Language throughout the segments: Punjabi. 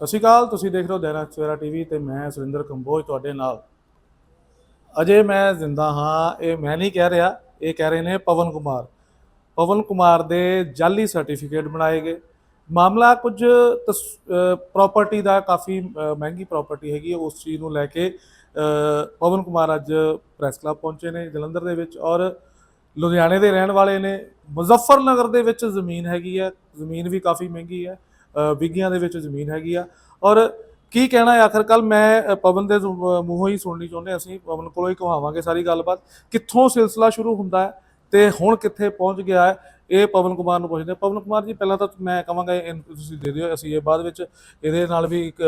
ਸਤਿ ਸ਼੍ਰੀ ਅਕਾਲ, ਤੁਸੀਂ ਦੇਖ ਰਹੇ ਹੋ ਦੈਨਿਕ ਸਵੇਰਾ ਟੀਵੀ ਤੇ ਮੈਂ ਸੁਰਿੰਦਰ ਕੰਬੋਜ ਤੁਹਾਡੇ ਨਾਲ। ਅਜੇ ਮੈਂ ਜ਼ਿੰਦਾ ਹਾਂ, ਇਹ ਮੈਂ ਨਹੀਂ ਕਹਿ ਰਿਹਾ, ਇਹ ਕਹਿ ਰਹੇ ਨੇ ਪਵਨ ਕੁਮਾਰ। ਪਵਨ ਕੁਮਾਰ ਦੇ ਜਾਲੀ ਸਰਟੀਫਿਕੇਟ ਬਣਾਏ ਗਏ। ਮਾਮਲਾ ਕੁਝ ਪ੍ਰਾਪਰਟੀ ਦਾ ਕਾਫੀ ਮਹਿੰਗੀ ਪ੍ਰਾਪਰਟੀ ਹੈਗੀ ਹੈ ਉਸ ਚੀਜ਼ ਨੂੰ ਲੈ ਕੇ ਪਵਨ ਕੁਮਾਰ ਅੱਜ ਪ੍ਰੈਸ ਕਲੱਬ ਪਹੁੰਚੇ ਨੇ ਜਲੰਧਰ ਦੇ ਵਿੱਚ ਔਰ ਲੁਧਿਆਣੇ ਦੇ ਰਹਿਣ ਵਾਲੇ ਨੇ। ਮੁਜ਼ੱਫਰਨਗਰ ਦੇ ਵਿੱਚ ਜ਼ਮੀਨ ਹੈਗੀ ਹੈ ਜ਼ਮੀਨ ਵੀ ਕਾਫੀ ਮਹਿੰਗੀ ਹੈ ਵਿਗਿਆਂ ਦੇ ਵਿੱਚ ਜ਼ਮੀਨ ਹੈਗੀ ਆ। ਔਰ ਕੀ ਕਹਿਣਾ ਹੈ? ਆਖਰ ਕੱਲ ਮੈਂ ਪਵਨ ਦੇ ਮੂੰਹੋਂ ਹੀ ਸੁਣਨੀ ਚਾਹੁੰਦੇ ਅਸੀਂ ਪਵਨ ਕੋਲੋਂ ਹੀ ਕਹਾਵਾਂਗੇ ਸਾਰੀ ਗੱਲਬਾਤ। ਕਿੱਥੋਂ ਸਿਲਸਿਲਾ ਸ਼ੁਰੂ ਹੁੰਦਾ ਹੈ ਤੇ ਹੁਣ ਕਿੱਥੇ ਪਹੁੰਚ ਗਿਆ ਹੈ ਇਹ ਪਵਨ ਕੁਮਾਰ ਨੂੰ ਪੁੱਛਦੇ ਪਵਨ ਕੁਮਾਰ ਜੀ ਪਹਿਲਾਂ ਤਾਂ ਮੈਂ ਕਹਾਂਗਾ ਇਹ ਤੁਸੀਂ ਦੇ ਦਿਓ। ਅਸੀਂ ਇਹ ਬਾਅਦ ਵਿੱਚ ਇਹਦੇ ਨਾਲ ਵੀ ਇੱਕ,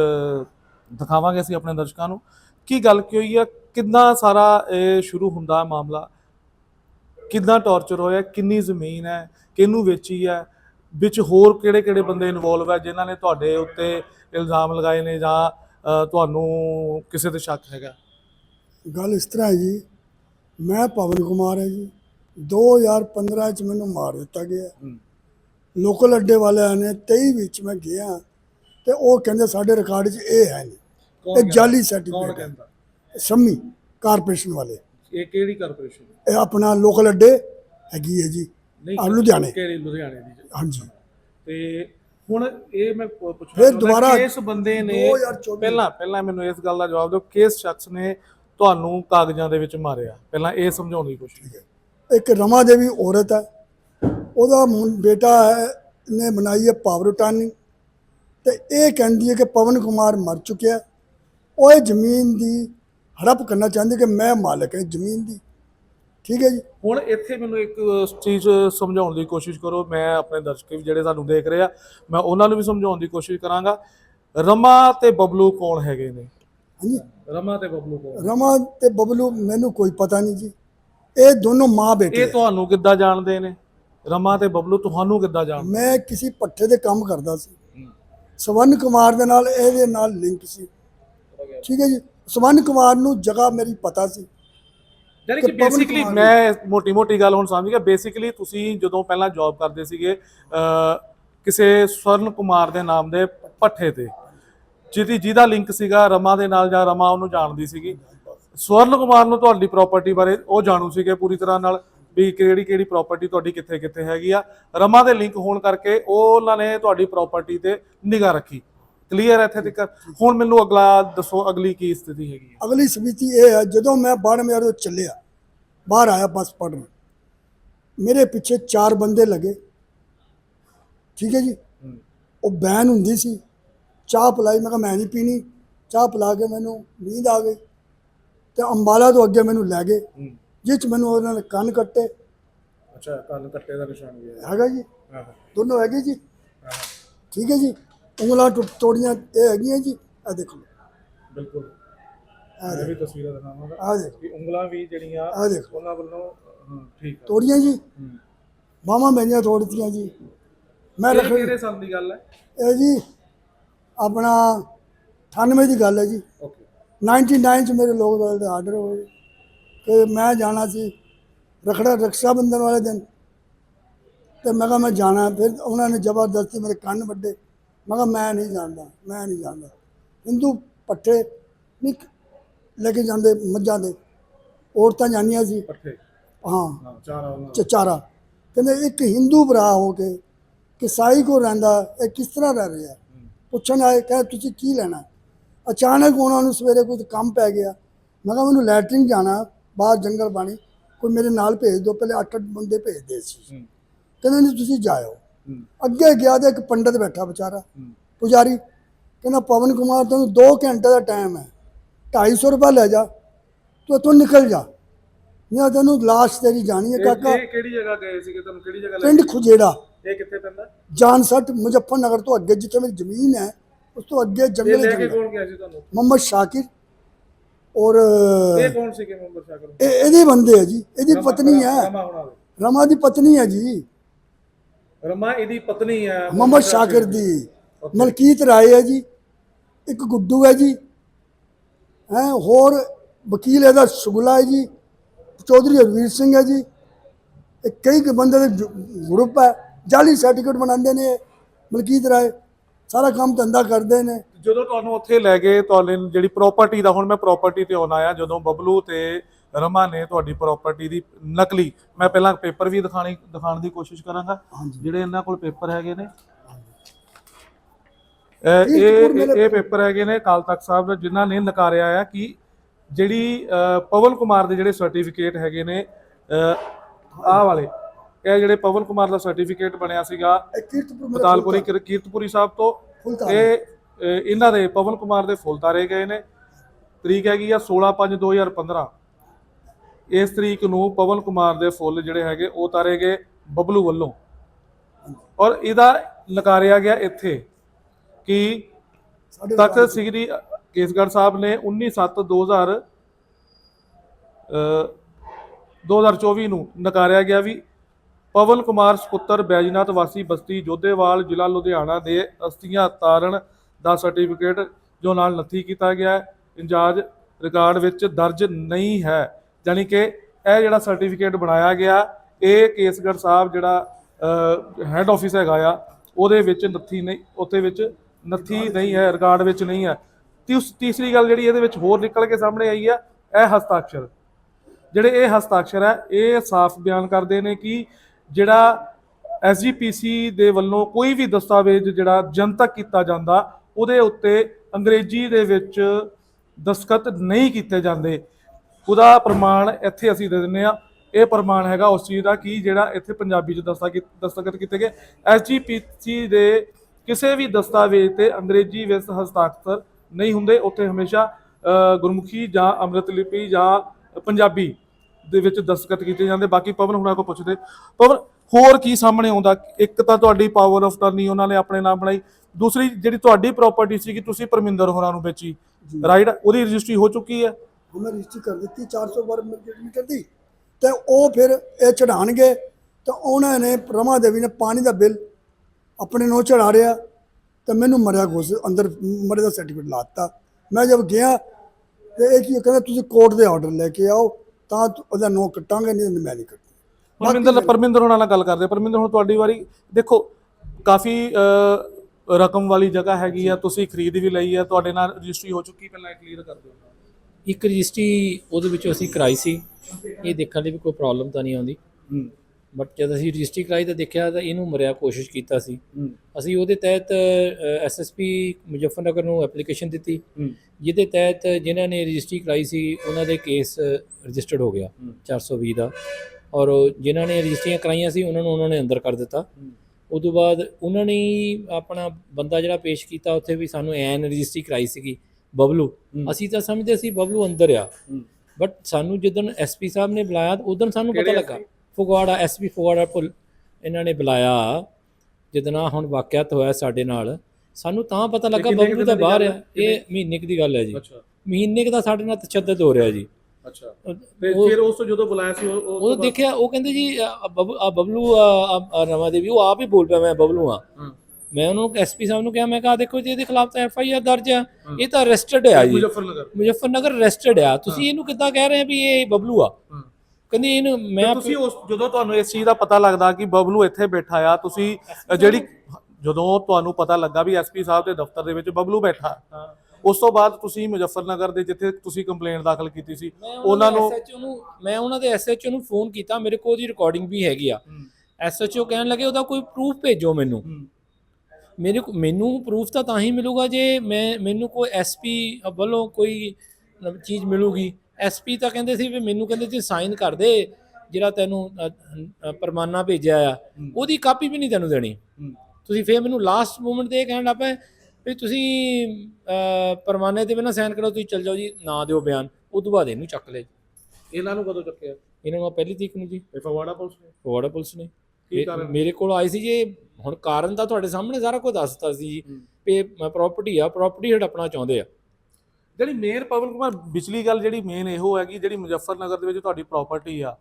ਦਿਖਾਵਾਂਗੇ ਅਸੀਂ ਆਪਣੇ ਦਰਸ਼ਕਾਂ ਨੂੰ। ਕੀ ਗੱਲ ਕੀ ਹੋਈ ਆ? ਕਿੰਨਾ ਸਾਰਾ ਇਹ ਸ਼ੁਰੂ ਹੁੰਦਾ ਮਾਮਲਾ? ਕਿੰਨਾ ਟੌਰਚਰ ਹੋਇਆ? ਕਿੰਨੀ ਜ਼ਮੀਨ ਹੈ? ਕਿਹਨੂੰ ਵੇਚੀ ਹੈ? ਵਿੱਚ ਹੋਰ ਕਿਹੜੇ ਕਿਹੜੇ ਬੰਦੇ ਇਨਵੋਲਵ ਹੈ ਜਿਨ੍ਹਾਂ ਨੇ ਤੁਹਾਡੇ ਉੱਤੇ ਇਲਜ਼ਾਮ ਲਗਾਏ ਨੇ ਜਾਂ ਤੁਹਾਨੂੰ ਕਿਸੇ ਤੇ ਸ਼ੱਕ ਹੈਗਾ? ਗੱਲ ਇਸ ਤਰ੍ਹਾਂ ਹੈ ਜੀ ਮੈਂ ਪਵਨ ਕੁਮਾਰ ਹੈ ਜੀ 2015 ਚ ਮੈਨੂੰ ਮਾਰ ਦਿੱਤਾ ਗਿਆ। ਲੋਕਲ ਅੱਡੇ ਵਾਲਿਆਂ ਨੇ 23 ਵਿੱਚ ਮੈਂ ਗਿਆ ਤੇ ਉਹ ਕਹਿੰਦੇ ਸਾਡੇ ਰਿਕਾਰਡ 'ਚ ਇਹ ਹੈ ਨਹੀਂ। ਇਹ ਜਾਲੀ ਸਰਟੀਫਿਕੇਟ ਹੈ। ਕਹਿੰਦਾ? ਸੰਮੀ ਕਾਰਪੋਰੇਸ਼ਨ ਵਾਲੇ। ਇਹ ਕਿਹੜੀ ਕਾਰਪੋਰੇਸ਼ਨ ਇਹ ਆਪਣਾ ਲੋਕਲ ਅੱਡੇ ਹੈਗੀ ਹੈ ਜੀ। ਨਹੀਂ ਆ ਲੁਧਿਆਣੇ। ਕਿਹੜੀ ਲੁਧਿਆਣੇ ਦੀ ਹਾਂਜੀ। ਤੇ ਹੁਣ ਇਹ ਮੈਂ ਪੁ- ਪੁੱਛਣਾ ਫਿਰ ਚਾਹੁੰਦਾ ਦੁਬਾਰਾ ਕਿ ਇਸ ਬੰਦੇ ਨੇ 2024 ਪਹਿਲਾਂ ਪਹਿਲਾਂ ਮੈਨੂੰ ਇਸ ਗੱਲ ਦਾ ਜਵਾਬ ਦਿਓ ਕਿਸ ਸ਼ਖਸ ਨੇ ਤੁਹਾਨੂੰ ਕਾਗਜ਼ਾਂ ਦੇ ਵਿੱਚ ਮਾਰਿਆ? ਪਹਿਲਾਂ ਇਹ ਸਮਝਾਉਣ ਦੀ ਕੋਸ਼ਿਸ਼ ਕਰੋ ਇੱਕ ਰਮਾ ਦੇਵੀ ਔਰਤ ਹੈ। ਉਹਦਾ ਮੁੰ- ਬੇਟਾ ਹੈ ਨੇ ਬਣਾਈ ਹੈ ਪਾਵਰ ਟਾਰਨਿੰਗ ਤੇ ਇਹ ਕਹਿੰਦੀ ਹੈ ਕਿ ਪਵਨ ਕੁਮਾਰ ਮਰ ਚੁੱਕਿਆ ਉਹ ਇਹ ਜ਼ਮੀਨ ਦੀ ਹੜਪ ਕਰਨਾ ਚਾਹੁੰਦੀ ਕਿ ਮੈਂ ਮਾਲਕ ਹਾਂ ਜ਼ਮੀਨ ਦੀ। ਠੀਕ ਹੈ ਜੀ। ਹੁਣ ਇੱਥੇ ਮੈਨੂੰ ਇੱਕ ਚੀਜ਼ ਸਮਝਾਉਣ ਦੀ ਕੋਸ਼ਿਸ਼ ਕਰੋ ਮੈਂ ਆਪਣੇ ਦਰਸ਼ਕ ਵੀ ਜਿਹੜੇ ਸਾਨੂੰ ਦੇਖ ਰਹੇ ਆ ਮੈਂ ਉਹਨਾਂ ਨੂੰ ਵੀ ਸਮਝਾਉਣ ਦੀ ਕੋਸ਼ਿਸ਼ ਕਰਾਂਗਾ। ਰਮਾ ਤੇ ਬਬਲੂ ਕੌਣ ਹੈਗੇ ਨੇ? ਹਾਂਜੀ। ਰਮਾ ਤੇ ਬਬਲੂ ਕੌਣ? ਰਮਾ ਤੇ ਬਬਲੂ ਮੈਨੂੰ ਕੋਈ ਪਤਾ ਨਹੀਂ ਜੀ। ਇਹ ਦੋਨੋਂ ਮਾਂ ਬੇਟੇ ਇਹ। ਤੁਹਾਨੂੰ ਕਿੱਦਾਂ ਜਾਣਦੇ ਨੇ? ਰਮਾ ਤੇ ਬਬਲੂ ਤੁਹਾਨੂੰ ਕਿੱਦਾਂ ਜਾਣਦੇ? ਮੈਂ ਕਿਸੇ ਪੱਠੇ ਦੇ ਕੰਮ ਕਰਦਾ ਸੀ। ਸਵਰਨ ਕੁਮਾਰ ਦੇ ਨਾਲ ਇਹਦੇ ਨਾਲ ਲਿੰਕ ਸੀ। ਠੀਕ ਹੈ ਜੀ। ਸਵਰਨ ਕੁਮਾਰ ਨੂੰ ਜਗ੍ਹਾ ਮੇਰੀ ਪਤਾ ਸੀ। ਯਾਨੀ ਕਿ ਬੇਸਿਕਲੀ ਮੈਂ ਮੋਟੀ ਮੋਟੀ ਗੱਲ ਹੁਣ ਸਮਝ ਗਿਆ। ਬੇਸਿਕਲੀ ਤੁਸੀਂ ਜਦੋਂ ਪਹਿਲਾਂ ਜੌਬ ਕਰਦੇ ਸੀਗੇ ਕਿਸੇ ਸਵਰਨ ਕੁਮਾਰ ਦੇ ਨਾਮ ਦੇ ਪੱਠੇ ਤੇ ਜਿਹਦੀ ਜਿਹਦਾ ਲਿੰਕ ਸੀਗਾ ਰਮਾ ਦੇ ਨਾਲ ਜਾਂ ਰਮਾ ਉਹਨੂੰ ਜਾਣਦੀ ਸੀਗੀ। ਸਵਰਨ ਕੁਮਾਰ ਨੂੰ ਤੁਹਾਡੀ ਪ੍ਰਾਪਰਟੀ ਬਾਰੇ ਉਹ ਜਾਣੂ ਸੀਗੇ ਪੂਰੀ ਤਰ੍ਹਾਂ ਨਾਲ ਵੀ ਕਿਹੜੀ ਕਿਹੜੀ ਪ੍ਰਾਪਰਟੀ ਤੁਹਾਡੀ ਕਿੱਥੇ ਕਿੱਥੇ ਹੈਗੀ ਆ। ਰਮਾ ਦੇ ਲਿੰਕ ਹੋਣ ਕਰਕੇ ਉਹ ਉਹਨਾਂ ਨੇ ਤੁਹਾਡੀ ਪ੍ਰਾਪਰਟੀ ਤੇ ਨਿਗਾਹ ਰੱਖੀ। ਕਲੀਅਰ ਹੈ ਇੱਥੇ ਤੱਕ। ਹੁਣ ਮੈਨੂੰ ਅਗਲਾ ਦੱਸੋ ਅਗਲੀ ਕੀ ਸਥਿਤੀ ਹੈਗੀ ਹੈ? ਅਗਲੀ ਸਥਿਤੀ ਇਹ ਹੈ ਜਦੋਂ ਮੈਂ ਬਾਹਰ ਮੇਰੇ ਤੋਂ ਚੱਲਿਆ ਬਾਹਰ ਆਇਆ ਬੱਸ ਪੜਨ ਮੇਰੇ ਪਿੱਛੇ ਚਾਰ ਬੰਦੇ ਲੱਗੇ। ਠੀਕ ਹੈ ਜੀ? ਉਹ ਬੈਨ ਹੁੰਦੀ ਸੀ। ਚਾਹ ਪਿਲਾਈ ਮੈਂ ਕਿਹਾ ਮੈਂ ਨਹੀਂ ਪੀਣੀ। ਚਾਹ ਪਿਲਾ ਕੇ ਮੈਨੂੰ ਨੀਂਦ ਆ ਗਈ ਤੇ ਅੰਬਾਲਾ ਤੋਂ ਅੱਗੇ ਮੈਨੂੰ ਲੈ ਗਏ ਜਿਸ 'ਚ ਮੈਨੂੰ ਉਹਨਾਂ ਨੇ ਕੰਨ ਕੱਟੇ। ਅੱਛਾ ਕੰਨ ਕੱਟੇ ਦਾ ਨਿਸ਼ਾਨ ਵੀ ਹੈਗਾ ਜੀ? ਦੋਨੋਂ ਹੈਗੇ ਜੀ? ਠੀਕ ਹੈ ਜੀ? ਉਂਗਲਾਂ ਟੁੱਟ ਤੋੜੀਆਂ ਇਹ ਹੈਗੀਆਂ ਜੀ ਇਹ ਦੇਖੋ। ਬਿਲਕੁਲ। ਵੀ ਤਸਵੀਰਾਂ ਦਿਖਾਵਾਂਗਾ ਆਹ ਦੇਖੋ। ਕਿ ਉਂਗਲਾਂ ਵੀ ਜਿਹੜੀਆਂ ਆਹ ਦੇਖੋ। ਉਹਨਾਂ ਵੱਲੋਂ ਹਾਂ ਠੀਕ ਹੈ ਤੋੜੀਆਂ ਜੀ। ਹੂੰ। ਬਾਹਾਂ ਮੇਰੀਆਂ ਤੋੜ ਦਿੱਤੀਆਂ ਜੀ। ਮੈਂ ਇਹ ਰੱਖ ਕਿਹੜੇ ਸਾਲ ਦੀ ਗੱਲ ਹੈ? ਇਹ ਜੀ ਆਪਣਾ 98 ਦੀ ਗੱਲ ਹੈ ਜੀ। ਓਕੇ। 99 ਚ ਮੇਰੇ ਲੋਕ ਦੇ ਆਰਡਰ ਹੋਏ। ਕਿ ਮੈਂ ਜਾਣਾ ਸੀ ਰਖੜਾ ਰਕਸ਼ਾ ਬੰਧਨ ਵਾਲੇ ਦਿਨ। ਤੇ ਮੈਂ ਕਿਹਾ ਮੈਂ ਜਾਣਾ ਫਿਰ ਉਹਨਾਂ ਨੇ ਜ਼ਬਰਦਸਤੀ ਮੇਰੇ ਕੰਨ ਵੱਡੇ। ਮੈਂ ਕਿਹਾ ਮੈਂ ਨਹੀਂ ਜਾਣਦਾ ਮੈਂ ਨਹੀਂ ਜਾਣਦਾ। ਹਿੰਦੂ ਪੱਠੇ ਨਹੀਂ ਲੈ ਕੇ ਜਾਂਦੇ ਮੱਝਾਂ ਦੇ। ਔਰਤਾਂ ਜਾਂਦੀਆਂ ਸੀ। ਪੱਠੇ? ਹਾਂ। ਚਾਰ ਚਚਾਰਾ ਕਹਿੰਦੇ ਇੱਕ ਹਿੰਦੂ ਭਰਾ ਹੋ ਕੇ ਕਿਸਾਈ ਕੋ ਰਹਿੰਦਾ ਇਹ ਕਿਸ ਤਰ੍ਹਾਂ ਰਹਿ ਰਿਹਾ? ਪੁੱਛਣ ਆਏ ਕਹੇ ਤੁਸੀਂ ਕੀ ਲੈਣਾ? ਅਚਾਨਕ ਉਹਨਾਂ ਨੂੰ ਸਵੇਰੇ ਕੁਝ ਕੰਮ ਪੈ ਗਿਆ। ਮੈਂ ਕਿਹਾ ਮੈਨੂੰ ਲੈਟਰਿੰਗ ਜਾਣਾ ਬਾਹਰ ਜੰਗਲ ਬਾਣੀ ਕੋਈ ਮੇਰੇ ਨਾਲ ਭੇਜ ਦਿਓ ਪਹਿਲੇ ਅੱਠ ਅੱਠ ਬੰਦੇ ਭੇਜਦੇ ਸੀ। ਕਹਿੰਦੇ ਨਹੀਂ ਤੁਸੀਂ ਜਾਇਓ। ਅੱਗੇ ਗਿਆ ਤੇ ਇੱਕ ਪੰਡਤ ਬੈਠਾ ਵਿਚਾਰਾ ਪੁਜਾਰੀ ਕਹਿੰਦਾ ਪਵਨ ਕੁਮਾਰ ਤੈਨੂੰ 2 ਘੰਟੇ ਦਾ ਟਾਈਮ ਹੈ। 250 ਰੁਪਏ ਲੈ ਜਾ ਤੂੰ ਇੱਥੋਂ ਨਿਕਲ ਜਾ। ਨਹੀਂ ਤੈਨੂੰ ਲਾਸ਼ ਤੇਰੀ ਜਾਣੀ ਹੈ ਕਾਕਾ। ਇਹ ਕਿਹੜੀ ਜਗ੍ਹਾ ਗਏ ਸੀਗੇ? ਤੁਹਾਨੂੰ ਕਿਹੜੀ ਜਗ੍ਹਾ ਪਿੰਡ ਖੁਜੇੜਾ। ਇਹ ਕਿੱਥੇ ਪੈਂਦਾ? ਜਾਨਸਟ ਮੁਜ਼ੱਫਰਨਗਰ ਤੋਂ ਅੱਗੇ ਜਿੱਥੇ ਮੇਰੀ ਜ਼ਮੀਨ ਹੈ ਉਸ ਤੋਂ ਅੱਗੇ ਜੰਗਲ ਲੈ ਹੀ ਕੇ ਜੰਗਲ। ਕੌਣ ਗਿਆ ਸੀ ਤੁਹਾਨੂੰ? ਮੁਹੰਮਦ ਸ਼ਾਕਿਰ ਔਰ ਇਹ ਕੌਣ ਸੀਗੇ ਮੁਹੰਮਦ ਸ਼ਾਕਰ? ਇਹ ਇਹਦੇ ਬੰਦੇ ਹੈ ਜੀ ਇਹਦੀ ਪਤਨੀ ਹੈ। ਰਮਾ ਦੀ ਪਤਨੀ ਹੈ ਜੀ। ਰਮਾ ਇਹਦੀ ਪਤਨੀ ਹੈ ਮੁਹੰਮਦ ਸ਼ਾਕਿਰ ਦੀ। ਮਲਕੀਤ ਰਾਏ ਹੈ ਜੀ। ਇੱਕ ਗੁੱਡੂ ਹੈ ਜੀ। ਹੈ ਹੋਰ ਵਕੀਲ ਇਹਦਾ ਸੁਗਲਾ ਹੈ ਜੀ। ਚੌਧਰੀ ਹਰਵੀਰ ਸਿੰਘ ਹੈ ਜੀ। ਇਹ ਕਈ ਕੁ ਬੰਦੇ ਦੇ ਗਰੁੱਪ ਹੈ। ਜਾਲੀ ਸਰਟੀਫਿਕੇਟ ਬਣਾਉਂਦੇ ਨੇ। ਮਲਕੀਤ ਰਾਏ ਸਾਰਾ ਕੰਮ ਧੰਦਾ ਕਰਦੇ ਨੇ। ਜਦੋਂ ਤੁਹਾਨੂੰ ਉੱਥੇ ਲੈ ਗਏ ਤੁਹਾਨੂੰ ਜਿਹੜੀ ਪ੍ਰਾਪਰਟੀ ਦਾ ਹੁਣ ਮੈਂ ਪ੍ਰਾਪਰਟੀ ਤੇ ਆਉਣਾ ਆ ਜਦੋਂ ਬਬਲੂ ਤੇ ਰਮਾ ਨੇ ਤੁਹਾਡੀ ਪ੍ਰਾਪਰਟੀ ਦੀ ਨਕਲੀ ਮੈਂ ਪਹਿਲਾਂ ਪੇਪਰ ਵੀ ਦਿਖਾਣੀ ਦਿਖਾਉਣ ਦੀ ਕੋਸ਼ਿਸ਼ ਕਰਾਂਗਾ। ਜਿਹੜੇ ਇਹਨਾਂ ਕੋਲ ਪੇਪਰ ਹੈਗੇ ਨੇ। ਇਹ ਇਹ ਪੇਪਰ ਹੈਗੇ ਨੇ ਅਕਾਲ ਤਖਤ ਸਾਹਿਬ ਦੇ ਜਿਨ੍ਹਾਂ ਨੇ ਨਕਾਰਿਆ ਆ ਕਿ ਜਿਹੜੀ ਪਵਨ ਕੁਮਾਰ ਦੇ ਜਿਹੜੇ ਸਰਟੀਫਿਕੇਟ ਹੈਗੇ ਨੇ ਆਹ ਵਾਲੇ ਇਹ ਜਿਹੜੇ ਪਵਨ ਕੁਮਾਰ ਦਾ ਸਰਟੀਫਿਕੇਟ ਬਣਿਆ ਸੀਗਾ ਪਤਾਲਪੁਰੀ ਕੀਰ- ਕੀਰਤਪੁਰੀ ਸਾਹਿਬ ਤੋਂ। ਇਹ ਇਹਨਾਂ ਦੇ ਪਵਨ ਕੁਮਾਰ ਦੇ ਫੁੱਲ ਤਾਰੇ ਗਏ ਨੇ। ਤਰੀਕ ਹੈਗੀ ਆ 16/5/2015 ਇਸ ਤਰੀਕ ਨੂੰ ਪਵਨ ਕੁਮਾਰ ਦੇ ਫੁੱਲ ਜਿਹੜੇ ਹੈਗੇ ਉਹ ਤਾਰੇ ਗਏ ਬਬਲੂ ਵੱਲੋਂ। ਔਰ ਇਹਦਾ ਨਕਾਰਿਆ ਗਿਆ ਇੱਥੇ ਕਿ ਤਖਤ ਸ੍ਰੀ ਕੇਸਗੜ੍ਹ ਸਾਹਿਬ ਨੇ 19/7/2000 ਅ 2024 ਨੂੰ ਨਕਾਰਿਆ ਗਿਆ ਵੀ ਪਵਨ ਕੁਮਾਰ ਸੁਪੁੱਤਰ ਬੈਜਨਾਥ ਵਾਸੀ ਬਸਤੀ ਜੋਧੇਵਾਲ ਜ਼ਿਲ੍ਹਾ ਲੁਧਿਆਣਾ ਦੇ ਅਸਤੀਆਂ ਤਾਰਨ ਦਾ ਸਰਟੀਫਿਕੇਟ ਜੋ ਨਾਲ ਨੱਥੀ ਕੀਤਾ ਗਿਆ ਹੈ। ਇੰਜਾਜ ਰਿਕਾਰਡ ਵਿੱਚ ਦਰਜ ਨਹੀਂ ਹੈ। ਯਾਨੀ ਕਿ ਇਹ ਜਿਹੜਾ ਸਰਟੀਫਿਕੇਟ ਬਣਾਇਆ ਗਿਆ, ਇਹ ਕੇਸਗੜ੍ਹ ਸਾਹਿਬ ਜਿਹੜਾ ਹੈੱਡ ਆਫਿਸ ਹੈਗਾ ਆ, ਉਹਦੇ ਵਿੱਚ ਨੱਥੀ ਨਹੀਂ, ਉਹਦੇ ਵਿੱਚ ਨੱਥੀ ਨਹੀਂ ਹੈ, ਰਿਕਾਰਡ ਵਿੱਚ ਨਹੀਂ ਹੈ। ਤੀਸ- ਤੀਸਰੀ ਗੱਲ ਜਿਹੜੀ ਇਹਦੇ ਵਿੱਚ ਹੋਰ ਨਿਕਲ ਕੇ ਸਾਹਮਣੇ ਆਈ ਹੈ ਇਹ ਹਸਤਾਖਰ। ਜਿਹੜੇ ਇਹ ਹਸਤਾਖਰ ਹੈ ਇਹ ਸਾਫ਼ ਬਿਆਨ ਕਰਦੇ ਨੇ ਕਿ ਜਿਹੜਾ ਐਸਜੀਪੀਸੀ ਦੇ ਵੱਲੋਂ ਕੋਈ ਵੀ ਦਸਤਾਵੇਜ਼ ਜਿਹੜਾ ਜਨਤਕ ਕੀਤਾ ਜਾਂਦਾ, ਉਹਦੇ ਉੱਤੇ ਅੰਗਰੇਜ਼ੀ ਦੇ ਵਿੱਚ ਦਸਖਤ ਨਹੀਂ ਕੀਤੇ ਜਾਂਦੇ। ਉਹਦਾ ਪ੍ਰਮਾਣ ਇੱਥੇ ਅਸੀਂ ਦੇ ਦਿੰਨੇ ਆ ਇਹ ਪ੍ਰਮਾਣ ਹੈਗਾ ਉਸ ਚੀਜ਼ ਦਾ ਕਿ ਜਿਹੜਾ ਇੱਥੇ ਪੰਜਾਬੀ ਚ ਦਸਤਖਤ ਕੀਤੇ ਗਏ। ਐਸਜੀਪੀਸੀ ਦੇ ਕਿਸੇ ਵੀ ਦਸਤਾਵੇਜ਼ ਤੇ ਅੰਗਰੇਜ਼ੀ ਵਿੱਚ ਹਸਤਾਖਰ ਨਹੀਂ ਹੁੰਦੇ। ਉੱਥੇ ਹਮੇਸ਼ਾ ਗੁਰਮੁਖੀ ਜਾਂ ਅੰਮ੍ਰਿਤ ਲਿਪੀ ਜਾਂ ਪੰਜਾਬੀ ਦੇ ਵਿੱਚ ਦਸਤਖਤ ਕੀਤੇ ਜਾਂਦੇ। ਬਾਕੀ ਪਵਨ ਹੁਣਾਂ ਕੋ ਪੁੱਛਦੇ। ਪਵਨ ਹੋਰ ਕੀ ਸਾਹਮਣੇ ਆਉਂਦਾ? ਇੱਕ ਤਾਂ ਤੁਹਾਡੀ ਪਾਵਰ ਆਫ ਟਰਨੀ ਉਹਨਾਂ ਨੇ ਆਪਣੇ ਨਾਮ ਬਣਾਈ। ਦੂਸਰੀ ਜਿਹੜੀ ਤੁਹਾਡੀ ਪ੍ਰਾਪਰਟੀ ਸੀ ਕਿ ਤੁਸੀਂ ਪਰਮਿੰਦਰ ਹੋਰਾਂ ਨੂੰ ਵੇਚੀ। ਰਾਈਟ ਉਹਦੀ ਰਜਿਸਟਰੀ ਹੋ ਚੁੱਕੀ ਹੈ। ਮੈਂ ਰਜਿਸਟਰੀ ਕਰ ਦਿੱਤੀ 400 ਵਰਗ ਮੀਟਰ ਦੀ ਤੇ ਉਹ ਫਿਰ ਇਹ ਚੜਾਣਗੇ ਤਾਂ ਉਹਨਾਂ ਨੇ ਰਮਾ ਦੇਵੀ ਨੇ ਪਾਣੀ ਦਾ ਬਿੱਲ ਆਪਣੇ ਨੂੰ ਚੜਾ ਰਿਆ ਤੇ ਮੈਨੂੰ ਮਰਿਆ ਘੁਸ ਅੰਦਰ ਮਰੇ ਦਾ ਸਰਟੀਫਿਕੇਟ ਲਾਤਾ ਮੈਂ ਜਦ ਗਿਆ ਤੇ ਇਹ ਕੀ ਕਹਿੰਦਾ ਤੁਸੀਂ ਕੋਰਟ ਦੇ ਆਰਡਰ ਲੈ ਕੇ ਆਓ ਤਾਂ ਉਹਦਾ ਨੋ ਕੱਟਾਂਗੇ ਨਹੀਂ ਮੈਂ ਨਹੀਂ ਕੱਟਾਂਗਾ ਪਰਮਿੰਦਰ ਪਰਮਿੰਦਰ ਨਾਲ ਗੱਲ ਕਰਦੇ। ਪਰਮਿੰਦਰ ਹੁਣ ਤੁਹਾਡੀ ਵਾਰੀ ਦੇਖੋ ਕਾਫੀ ਰਕਮ ਵਾਲੀ ਜਗ੍ਹਾ ਹੈਗੀ ਆ ਤੁਸੀਂ ਖਰੀਦ ਵੀ ਲਈ ਆ ਤੁਹਾਡੇ ਨਾਲ ਰਜਿਸਟਰੀ ਹੋ ਚੁੱਕੀ ਪਹਿਲਾਂ ਕਲੀਅਰ ਕਰ ਦਿਓ। ਇੱਕ ਰਜਿਸਟਰੀ ਉਹਦੇ ਵਿੱਚੋਂ ਅਸੀਂ ਕਰਾਈ ਸੀ। ਇਹ ਦੇਖਣ ਲਈ ਵੀ ਕੋਈ ਪ੍ਰੋਬਲਮ ਤਾਂ ਨਹੀਂ ਆਉਂਦੀ। ਬਟ ਜਦ ਅਸੀਂ ਰਜਿਸਟਰੀ ਕਰਾਈ ਤਾਂ ਦੇਖਿਆ ਤਾਂ ਇਹਨੂੰ ਮਰਿਆ ਕੋਸ਼ਿਸ਼ ਕੀਤਾ ਸੀ। ਅਸੀਂ ਉਹਦੇ ਤਹਿਤ ਐਸਐਸਪੀ ਮੁਜ਼ੱਫਰਨਗਰ ਨੂੰ ਐਪਲੀਕੇਸ਼ਨ ਦਿੱਤੀ। ਜਿਹਦੇ ਤਹਿਤ ਜਿਨ੍ਹਾਂ ਨੇ ਰਜਿਸਟਰੀ ਕਰਾਈ ਸੀ ਉਹਨਾਂ ਦੇ ਕੇਸ ਰਜਿਸਟਰਡ ਹੋ ਗਿਆ ਹੂੰ। 420 ਦਾ। ਔਰ ਜਿਨ੍ਹਾਂ ਨੇ ਰਜਿਸਟਰੀਆਂ ਕਰਾਈਆਂ ਸੀ ਉਹਨਾਂ ਨੂੰ ਉਹਨਾਂ ਨੇ ਅੰਦਰ ਕਰ ਦਿੱਤਾ। ਉਸ ਤੋਂ ਬਾਅਦ ਉਹਨਾਂ ਨੇ ਆਪਣਾ ਬੰਦਾ ਜਿਹੜਾ ਪੇਸ਼ ਕੀਤਾ ਉੱਥੇ ਵੀ ਸਾਨੂੰ ਐਨ ਰਜਿਸਟਰੀ ਕਰਾਈ ਸੀਗੀ। ਬਬਲੂ। ਅਸੀਂ ਤਾਂ ਸਮਝਦੇ ਸੀ ਬਬਲੂ ਅੰਦਰ ਆ। ਬਟ ਸਾਨੂੰ ਜਦੋਂ ਐਸਪੀ ਸਾਹਿਬ ਨੇ ਬੁਲਾਇਆ ਉਦੋਂ ਸਾਨੂੰ ਪਤਾ ਲੱਗਾ। ਫਗਵਾੜਾ ਐਸਪੀ ਫਗਵਾੜਾ ਪੁਲ ਇਹਨਾਂ ਨੇ ਬੁਲਾਇਆ। ਜਿੱਦਣਾ ਹੁਣ ਵਾਕਿਆਤ ਹੋਇਆ ਸਾਡੇ ਨਾਲ। ਸਾਨੂੰ ਤਾਂ ਪਤਾ ਲੱਗਾ ਬਬਲੂ ਤਾਂ ਬਾਹਰ ਆ? ਇਹ ਮਹੀਨੇ ਦੀ ਗੱਲ ਹੈ ਜੀ। ਮਹੀਨੇ ਦਾ ਸਾਡੇ ਨਾਲ ਤਸ਼ੱਦਦ ਹੋ ਰਿਹਾ ਜੀ। ਅੱਛਾ। ਤੇ ਫਿਰ ਉਸ ਤੋਂ ਜਦੋਂ ਬੁਲਾਇਆ ਸੀ ਉਹ ਉਹ ਦੇਖਿਆ ਉਹ ਕਹਿੰਦੇ ਜੀ ਬਬਲੂ ਰਮਾ ਦੇਵੀ ਉਹ ਆਪ ਹੀ ਬੋਲ ਪਿਆ ਮੈਂ ਬਬਲੂ ਆ। ਮੈਂ ਉਹਨੂੰ ਐਸਪੀ ਸਾਹਿਬ ਨੂੰ ਕਿਹਾ ਮੈਂ ਕਿਹਾ ਦੇਖੋ ਜੀ ਇਹਦੇ ਖਿਲਾਫ ਤਾਂ ਐਫ ਆਈ ਆਰ ਦਰਜ ਆ। ਇਹ ਤਾਂ ਅਰੈਸਟਡ ਆ ਜੀ। ਮੁਜ਼ੱਫਰਨਗਰ। ਮੁਜ਼ੱਫਰਨਗਰ ਅਰੈਸਟਡ ਆ। ਤੁਸੀਂ ਇਹਨੂੰ ਕਿੱਦਾਂ ਕਹਿ ਰਹੇ ਆ ਵੀ ਇਹ ਬਬਲੂ ਆ? ਕਹਿੰਦੀ ਇਹਨੂੰ ਮੈਂ ਤੁਸੀਂ ਉਸ ਜਦੋਂ ਤੁਹਾਨੂੰ ਇਸ ਚੀਜ਼ ਦਾ ਪਤਾ ਲੱਗਦਾ ਕਿ ਬਬਲੂ ਇੱਥੇ ਬੈਠਾ ਆ ਤੁਸੀਂ ਜਿਹੜੀ ਜਦੋਂ ਤੁਹਾਨੂੰ ਪਤਾ ਲੱਗਾ ਵੀ ਐਸਪੀ ਸਾਹਿਬ ਦੇ ਦਫ਼ਤਰ ਦੇ ਵਿੱਚ ਬਬਲੂ ਬੈਠਾ ਉਸ ਤੋਂ ਬਾਅਦ ਤੁਸੀਂ ਮੁਜ਼ੱਫਰਨਗਰ ਦੇ ਜਿੱਥੇ ਤੁਸੀਂ ਕੰਪਲੇਂਟ ਦਾਖਲ ਕੀਤੀ ਸੀ ਉਹਨਾਂ ਨੂੰ ਐਸਐਚਓ ਨੂੰ ਮੈਂ ਉਹਨਾਂ ਦੇ ਐਸਐਚਓ ਨੂੰ ਫੋਨ ਕੀਤਾ ਮੇਰੇ ਕੋਲ ਉਹਦੀ ਰਿਕਾਰਡਿੰਗ ਵੀ ਹੈਗੀ ਆ। ਐਸਐਚਓ ਕਹਿਣ ਲੱਗੇ ਉਹਦਾ ਕੋਈ ਪ੍ਰੂਫ ਭੇਜੋ ਮੈਨੂੰ। ਮੇਰੇ ਕੋ ਮੈਨੂੰ ਪ੍ਰੂਫ ਤਾਂ ਤਾਂ ਹੀ ਮਿਲੂਗਾ ਜੇ ਮੈਂ ਮੈਨੂੰ ਕੋਈ ਐਸਪੀ ਵੱਲੋਂ ਕੋਈ ਚੀਜ਼ ਮਿਲੂਗੀ। ਐਸਪੀ ਤਾਂ ਕਹਿੰਦੇ ਸੀ ਵੀ ਮੈਨੂੰ ਕਹਿੰਦੇ ਸੀ ਸਾਈਨ ਕਰ ਦੇ ਜਿਹੜਾ ਤੈਨੂੰ ਪਰਮਾਨਾ ਭੇਜਿਆ ਆ। ਉਹਦੀ ਕਾਪੀ ਵੀ ਨਹੀਂ ਤੈਨੂੰ ਦੇਣੀ। ਤੁਸੀਂ ਫੇਰ ਮੈਨੂੰ ਲਾਸਟ ਮੂਮੈਂਟ ਤੇ ਇਹ ਕਹਿਣ ਲੱਗ ਪਏ ਵੀ ਤੁਸੀਂ ਪਰਮਾਨੇ ਤੇ ਬਿਨਾਂ ਸਾਈਨ ਕਰੋ ਤੁਸੀਂ ਚੱਲ ਜਾਓ ਜੀ ਨਾ ਦਿਓ ਬਿਆਨ। ਤੋਂ ਬਾਅਦ ਇਹਨੂੰ ਚੱਕ ਜੀ। ਇਹਨਾਂ ਨੂੰ ਕਦੋਂ ਚੱਕਿਆ? ਇਹਨਾਂ ਨੂੰ ਪਹਿਲੀ ਤਰੀਕ ਨੂੰ ਜੀ। ਫਗਵਾੜਾ ਪੁਲਿਸ ਨੇ। ਫਗਵਾੜਾ ਪੁਲਿਸ ਨੇ? ਮੇਰੇ ਕੋਲ ਆਈ ਸੀ ਜੇ ਹੁਣ ਕਾਰਨ ਤਾਂ ਤੁਹਾਡੇ ਸਾਹਮਣੇ ਸਾਰਾ ਕੁਝ ਦੱਸਤਾ ਸੀ। ਵੀ ਪ੍ਰਾਪਰਟੀ ਆ ਪ੍ਰਾਪਰਟੀ ਹੜਪਣਾ ਚਾਹੁੰਦੇ ਆ। ਜਿਹੜੀ ਮੇਨ ਪਵਨ ਕੁਮਾਰ ਵਿਚਲੀ ਗੱਲ ਜਿਹੜੀ ਮੇਨ ਇਹੋ ਹੈਗੀ ਜਿਹੜੀ ਮੁਜ਼ੱਫਰਨਗਰ ਦੇ ਵਿੱਚ ਤੁਹਾਡੀ ਪ੍ਰਾਪਰਟੀ ਆ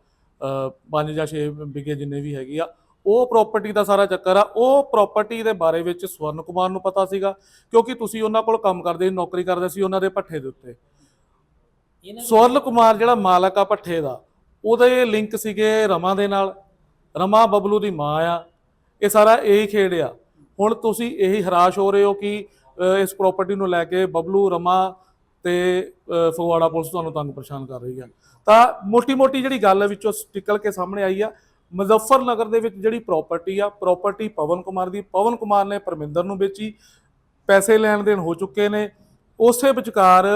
ਪੰਜ ਜਾਂ 6 ਵਿਗੇ ਜਿੰਨੇ ਵੀ ਹੈਗੀ ਆ ਉਹ ਪ੍ਰਾਪਰਟੀ ਦਾ ਸਾਰਾ ਚੱਕਰ ਆ। ਉਹ ਪ੍ਰਾਪਰਟੀ ਦੇ ਬਾਰੇ ਵਿੱਚ ਸਵਰਨ ਕੁਮਾਰ ਨੂੰ ਪਤਾ ਸੀਗਾ ਕਿਉਂਕਿ ਤੁਸੀਂ ਉਹਨਾਂ ਕੋਲ ਕੰਮ ਕਰਦੇ ਸੀ ਨੌਕਰੀ ਕਰਦੇ ਸੀ ਉਹਨਾਂ ਦੇ ਪੱਠੇ ਦੇ ਉੱਤੇ। ਸਵਰਨ ਕੁਮਾਰ ਜਿਹੜਾ ਮਾਲਕ ਆ ਪੱਠੇ ਦਾ ਉਹਦੇ ਲਿੰਕ ਸੀਗੇ ਰਮਾ ਦੇ ਨਾਲ। ਰਮਾ ਬਬਲੂ ਦੀ ਮਾਂ ਆ ਇਹ ਸਾਰਾ ਇਹੀ ਖੇਡ ਆ। ਹੁਣ ਤੁਸੀਂ ਇਹੀ ਹਰਾਸ਼ ਹੋ ਰਹੇ ਹੋ ਕਿ ਇਸ ਪ੍ਰਾਪਰਟੀ ਨੂੰ ਲੈ ਕੇ ਬਬਲੂ, ਰਮਾ ਤੇ ਫਗਵਾੜਾ ਪੁਲਿਸ ਤੁਹਾਨੂੰ ਤੰਗ ਪਰੇਸ਼ਾਨ ਕਰ ਰਹੀ ਆ। ਤਾਂ ਮੋਟੀ-ਮੋਟੀ ਜਿਹੜੀ ਗੱਲ ਵਿੱਚੋਂ ਨਿਕਲ ਕੇ ਸਾਹਮਣੇ ਆਈ ਆ, ਮੁਜ਼ੱਫਰਨਗਰ ਦੇ ਵਿੱਚ ਜਿਹੜੀ ਪ੍ਰਾਪਰਟੀ ਆ ਪ੍ਰਾਪਰਟੀ ਪਵਨ ਕੁਮਾਰ ਦੀ, ਪਵਨ ਕੁਮਾਰ ਨੇ ਪਰਮਿੰਦਰ ਨੂੰ ਵੇਚੀ, ਪੈਸੇ ਲੈਣ ਦੇਣ ਹੋ ਚੁੱਕੇ ਨੇ। ਉਸੇ ਵਿਚਕਾਰ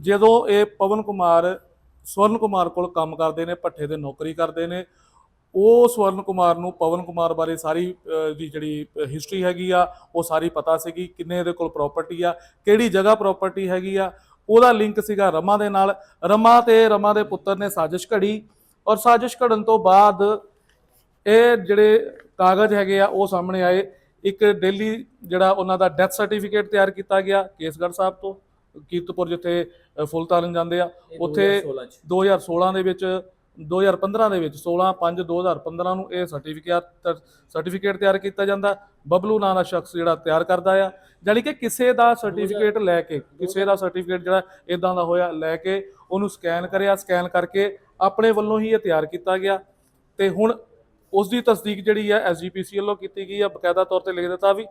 ਜਦੋਂ ਇਹ ਪਵਨ ਕੁਮਾਰ, ਸਵਰਨ ਕੁਮਾਰ ਕੋਲ ਕੰਮ ਕਰਦੇ ਨੇ, ਭੱਠੇ ਤੇ ਨੌਕਰੀ ਕਰਦੇ ਨੇ ਉਹ ਸਵਰਨ ਕੁਮਾਰ ਨੂੰ ਪਵਨ ਕੁਮਾਰ ਬਾਰੇ ਸਾਰੀ ਦੀ ਜਿਹੜੀ ਹਿਸਟਰੀ ਹੈਗੀ ਆ ਉਹ ਸਾਰੀ ਪਤਾ ਸੀਗੀ ਕਿੰਨੇ ਇਹਦੇ ਕੋਲ ਪ੍ਰਾਪਰਟੀ ਆ ਕਿਹੜੀ ਜਗ੍ਹਾ ਪ੍ਰਾਪਰਟੀ ਹੈਗੀ ਆ ਉਹਦਾ ਲਿੰਕ ਸੀਗਾ ਰਮਾ ਦੇ ਨਾਲ। ਰਮਾ ਤੇ ਰਮਾ ਦੇ ਪੁੱਤਰ ਨੇ ਸਾਜ਼ਿਸ਼ ਘੜੀ ਔਰ ਸਾਜ਼ਿਸ਼ ਘੜਨ ਤੋਂ ਬਾਅਦ ਇਹ ਜਿਹੜੇ ਕਾਗਜ਼ ਹੈਗੇ ਆ ਉਹ ਸਾਹਮਣੇ ਆਏ। ਇੱਕ ਦਿੱਲੀ ਜਿਹੜਾ ਉਹਨਾਂ ਦਾ ਡੈਥ ਸਰਟੀਫਿਕੇਟ ਤਿਆਰ ਕੀਤਾ ਗਿਆ ਕੇਸਗੜ੍ਹ ਸਾਹਿਬ ਤੋਂ ਕੀਰਤਪੁਰ ਜਿੱਥੇ ਫੁੱਲ ਤਾਰਨ ਜਾਂਦੇ ਆ ਉੱਥੇ 2016 ਦੇ ਵਿੱਚ 2015 ਦੇ ਵਿੱਚ 16 5 2015 ਨੂੰ ਇਹ ਸਰਟੀਫਿਕੇਟ ਸਰਟੀਫਿਕੇਟ ਤਿਆਰ ਕੀਤਾ ਜਾਂਦਾ। ਬਬਲੂ ਨਾਂ ਦਾ ਸ਼ਖਸ ਜਿਹੜਾ ਤਿਆਰ ਕਰਦਾ ਆ। ਜਾਣੀ ਕਿ ਕਿਸੇ ਦਾ ਸਰਟੀਫਿਕੇਟ ਲੈ ਕੇ, ਕਿਸੇ ਦਾ ਸਰਟੀਫਿਕੇਟ ਜਿਹੜਾ ਇਦਾਂ ਦਾ ਹੋਇਆ ਲੈ ਕੇ ਉਹਨੂੰ ਸਕੈਨ ਕਰਿਆ ਸਕੈਨ ਕਰਕੇ ਆਪਣੇ ਵੱਲੋਂ ਹੀ ਇਹ ਤਿਆਰ ਕੀਤਾ ਗਿਆ। ਤੇ ਹੁਣ ਉਸ ਦੀ ਤਸਦੀਕ ਜਿਹੜੀ ਹੈ ਐਸਜੀਪੀਸੀ ਵੱਲੋਂ ਕੀਤੀ ਗਈ ਆ, ਬਕਾਇਦਾ ਤੌਰ ਤੇ ਲਿਖ ਦਿੱਤਾ ਵੀ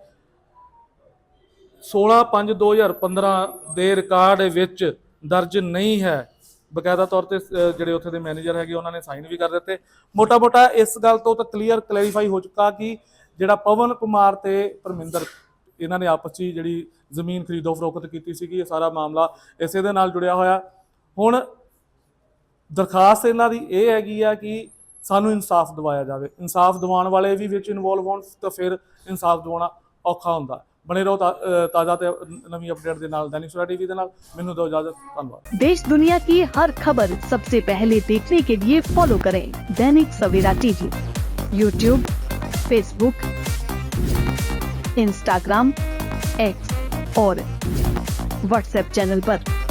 16/5/2015 ਦੇ ਰਿਕਾਰਡ ਵਿੱਚ ਦਰਜ ਨਹੀਂ ਹੈ। ਬਕਾਇਦਾ ਤੌਰ ਤੇ ਜਿਹੜੇ ਉੱਥੇ ਦੇ ਮੈਨੇਜਰ ਹੈਗੇ, ਉਹਨਾਂ ਨੇ ਸਾਈਨ ਵੀ ਕਰ ਦਿੱਤੇ। ਮੋਟਾ-ਮੋਟਾ ਇਸ ਗੱਲ ਤੋਂ ਤਾਂ ਕਲੀਅਰ ਕਲੈਰੀਫਾਈ ਹੋ ਚੁੱਕਾ ਕਿ ਜਿਹੜਾ ਪਵਨ ਕੁਮਾਰ ਤੇ ਪਰਮਿੰਦਰ, ਇਹਨਾਂ ਨੇ ਆਪਸ 'ਚ ਹੀ ਜਿਹੜੀ ਜ਼ਮੀਨ ਖਰੀਦੋ ਫਰੋਖਤ ਕੀਤੀ ਸੀਗੀ, ਇਹ ਸਾਰਾ ਮਾਮਲਾ ਇਸੇ ਦੇ ਨਾਲ ਜੁੜਿਆ ਹੋਇਆ। ਹੁਣ ਦਰਖਾਸਤ ਇਹਨਾਂ ਦੀ ਇਹ ਹੈਗੀ ਆ ਕਿ ਸਾਨੂੰ ਇਨਸਾਫ ਦਿਵਾਇਆ ਜਾਵੇ। ਇਨਸਾਫ ਦਿਵਾਉਣ ਵਾਲੇ ਵੀ ਵਿੱਚ ਇਨਵੋਲਵ ਹੋਣ, ਤਾਂ ਫਿਰ ਇਨਸਾਫ ਦਿਵਾਉਣਾ ਔਖਾ ਹੁੰਦਾ। ਬਣੇ ਰਹੋ ਤਾ- ਅ, ਤਾਜ਼ਾ ਤੇ ਨਵੀਂ ਅਪਡੇਟ ਦੇ ਨਾਲ ਦੈਨਿਕ ਸਵੇਰਾ ਟੀਵੀ ਦੇ ਨਾਲ ਮੈਨੂੰ ਦਿਓ ਇਜਾਜ਼ਤ ਧੰਨਵਾਦ देश दुनिया की हर खबर सबसे पहले देखने के लिए फॉलो करें Dainik Savera TV YouTube Facebook Instagram X और व्हाट्सएप चैनल पर।